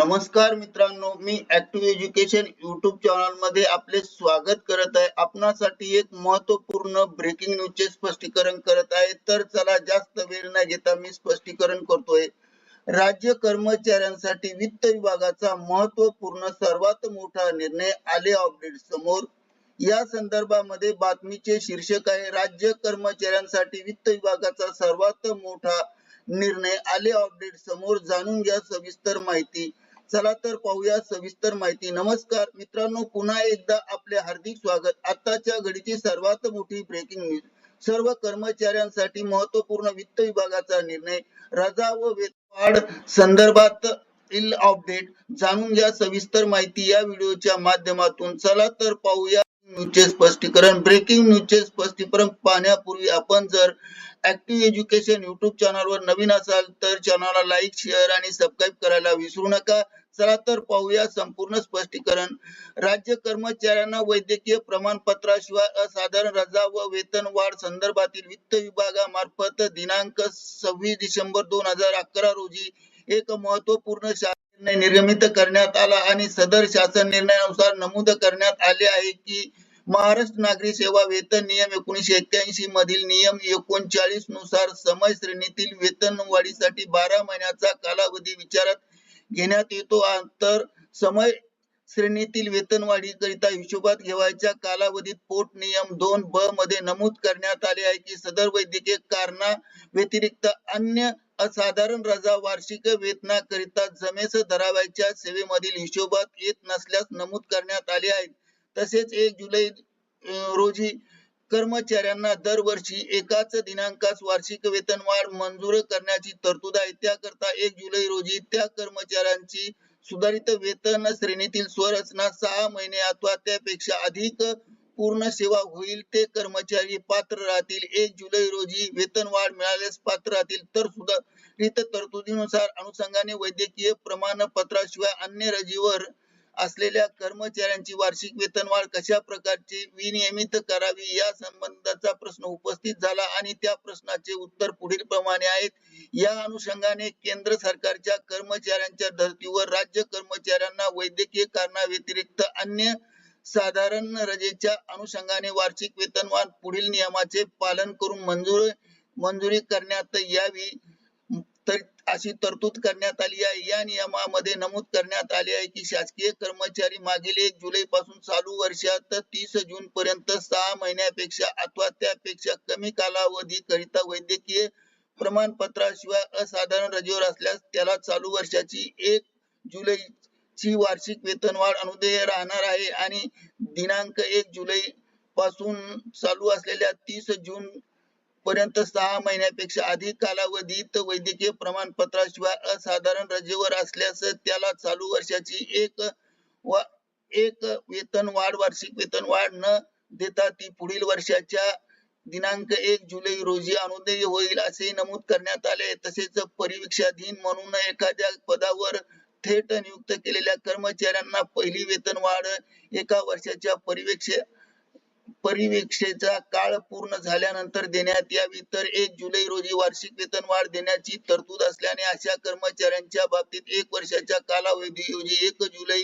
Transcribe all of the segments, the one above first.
नमस्कार मित्रांनो मी ऍक्टिव्ह एज्युकेशन युट्यूब चॅनलमध्ये आपले स्वागत करत आहे. आपणासाठी एक महत्त्वपूर्ण ब्रेकिंग न्यूजचे स्पष्टीकरण करत आहे. तर चला जास्त वेळ न घेता मी स्पष्टीकरण करतोय. राज्य कर्मचाऱ्यांसाठी वित्त विभागाचा महत्त्वपूर्ण सर्वात मोठा निर्णय आले अपडेट समोर. या संदर्भामध्ये बातमीचे शीर्षक आहे राज्य कर्मचाऱ्यांसाठी वित्त विभागाचा सर्वात मोठा निर्णय आले अपडेट समोर. जाणून घ्या सविस्तर माहिती. चला तर पाहूया सविस्तर माहिती. नमस्कार. मित्रांनो पुन्हा एकदा आपले हार्दिक स्वागत. आताच्या घडीची सर्वात मोठी ब्रेकिंग न्यूज सर्व कर्मचाऱ्यांसाठी महत्त्वपूर्ण वित्त विभागाचा निर्णय. रजा व वेतवाढ संदर्भात अपडेट जाणून घ्या सविस्तर माहिती या व्हिडिओच्या माध्यमातून. चला तर पाहूया. न्यूजचे स्पष्टीकरण ब्रेकिंग न्यूजचे स्पष्टीकरण पाहण्यापूर्वी आपण जर ऍक्टिव्ह एज्युकेशन युट्यूब चॅनलवर नवीन असाल तर चॅनलला लाईक शेअर आणि सबस्क्राईब करायला विसरू नका. चला तर पाहूया संपूर्ण स्पष्टीकरण. राज्य कर्मचाऱ्यांना वैद्यकीय प्रमाणपत्राशिवाय असाधारण रजा व वेतन वाढ संदर्भातील वित्त विभागामार्फत दिनांक सव्वीस डिसेंबर दोन हजार अकरा रोजी एक महत्त्वपूर्ण शासन निर्गमित करण्यात आला आणि सदर शासन निर्णयानुसार नमूद करण्यात आले आहे की महाराष्ट्र नागरी सेवा वेतन नियम एकोणीशे एक्क्याऐंशी मधील नियम एकोणचाळीसनुसार समय श्रेणीतील वेतन वाढीसाठी बारा महिन्याचा कालावधी विचारात घेण्यात येतो. तर समय श्रेणीतील वेतनवाढीकरिता हिशोबात घेवायच्या कालावधीत पोट नियम दोन ब मध्ये नमूद करण्यात आले आहे की सदर वैद्यकीय कारणा व्यतिरिक्त अन्य असाधारण रजा वार्षिक वेतनाकरिता जमेस धरावायच्या सेवेमधील हिशोबात येत नसल्यास नमूद करण्यात आले आहे तसेच एक जुलै रोजी कर्मचाऱ्यांना दरवर्षी एकाच दिनांकास वार्षिक वेतनवाढ मंजूर करण्याची तरतूद आहे. त्याकरता एक जुलै रोजी त्या कर्मचाऱ्यांची सुधारित वेतन श्रेणीतील स्वरचना सहा महिने अथवा त्यापेक्षा अधिक पूर्ण सेवा होईल ते कर्मचारी पात्र राहतील. एक जुलै रोजी वेतन वाढ मिळाल्यास पात्र राहतील. तर सुधारित तरतुदीनुसार अनुषंगाने वैद्यकीय प्रमाणपत्राशिवाय अन्य रजेवर असलेल्या कर्मचाऱ्यांची वार्षिक वेतनवाढ कशा प्रकारची विनियमित करावी या संबंधाचा प्रश्न उपस्थित झाला आणि त्या प्रश्नाचे उत्तर पुढील प्रमाणे आहेत. या अनुषंगाने केंद्र सरकारच्या कर्मचाऱ्यांच्या धर्तीवर राज्य कर्मचाऱ्यांना वैद्यकीय कारणाव्यतिरिक्त अन्य साधारण रजेच्या अनुषंगाने वार्षिक वेतनवाढ पुढील नियमाचे पालन करून मंजूर मंजुरी करण्यात यावी तर अशी तरतूद करण्यात आली आहे. या नियमामध्ये नमूद करण्यात आले आहे की शासकीय कर्मचारी मागील एक जुलै पासून चालू वर्षात तीस जून पर्यंत सहा महिन्यापेक्षा अथवा त्यापेक्षा कमी कालावधी करिता वैद्यकीय प्रमाणपत्राशिवाय असाधारण रजेवर असल्यास त्याला चालू वर्षाची एक जुलै ची वार्षिक वेतनवाढ अनुदेय राहणार आहे आणि दिनांक एक जुलै पासून चालू असलेल्या तीस जून पर्यंत सहा महिन्यापेक्षा अधिक कालावधीत वैद्यकीय प्रमाणपत्राशिवाय असाधारण रजेवर असल्यास त्याला चालू वर्षाची एक व एक वेतन वाढ वार्षिक वेतन वाढ न देता ती पुढील वर्षाच्या दिनांक एक जुलै रोजी अनुदेय होईल असे नमूद करण्यात आले. तसेच परिवीक्षाधीन म्हणून एखाद्या पदावर थेट नियुक्त केलेल्या कर्मचाऱ्यांना पहिली वेतन वाढ एका वर्षाच्या परिवेक्ष परिवेक्षेचा काळ पूर्ण झाल्यानंतर देण्यात यावी. तर एक जुलै रोजी वार्षिक वेतन वाढ देण्याची तरतूद असल्याने अशा कर्मचाऱ्यांच्या बाबतीत एक वर्षाच्या कालावधीऐवजी एक जुलै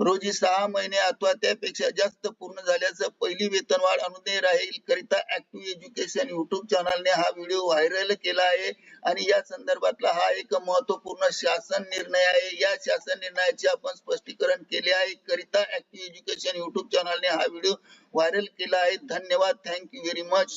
रोजी सहा महिने अथवा त्यापेक्षा जास्त पूर्ण झाल्याचं पहिली वेतनवाढ अनुदेय राहील करिता ऍक्टिव्ह एज्युकेशन युट्यूब चॅनलने हा व्हिडिओ व्हायरल केला आहे. आणि या संदर्भातला हा एक महत्त्वपूर्ण शासन निर्णय आहे. या शासन निर्णयाचे आपण स्पष्टीकरण केले आहे. करिता ऍक्टिव्ह एज्युकेशन युट्यूब चॅनलने हा व्हिडिओ व्हायरल केला आहे. धन्यवाद. Thank you very much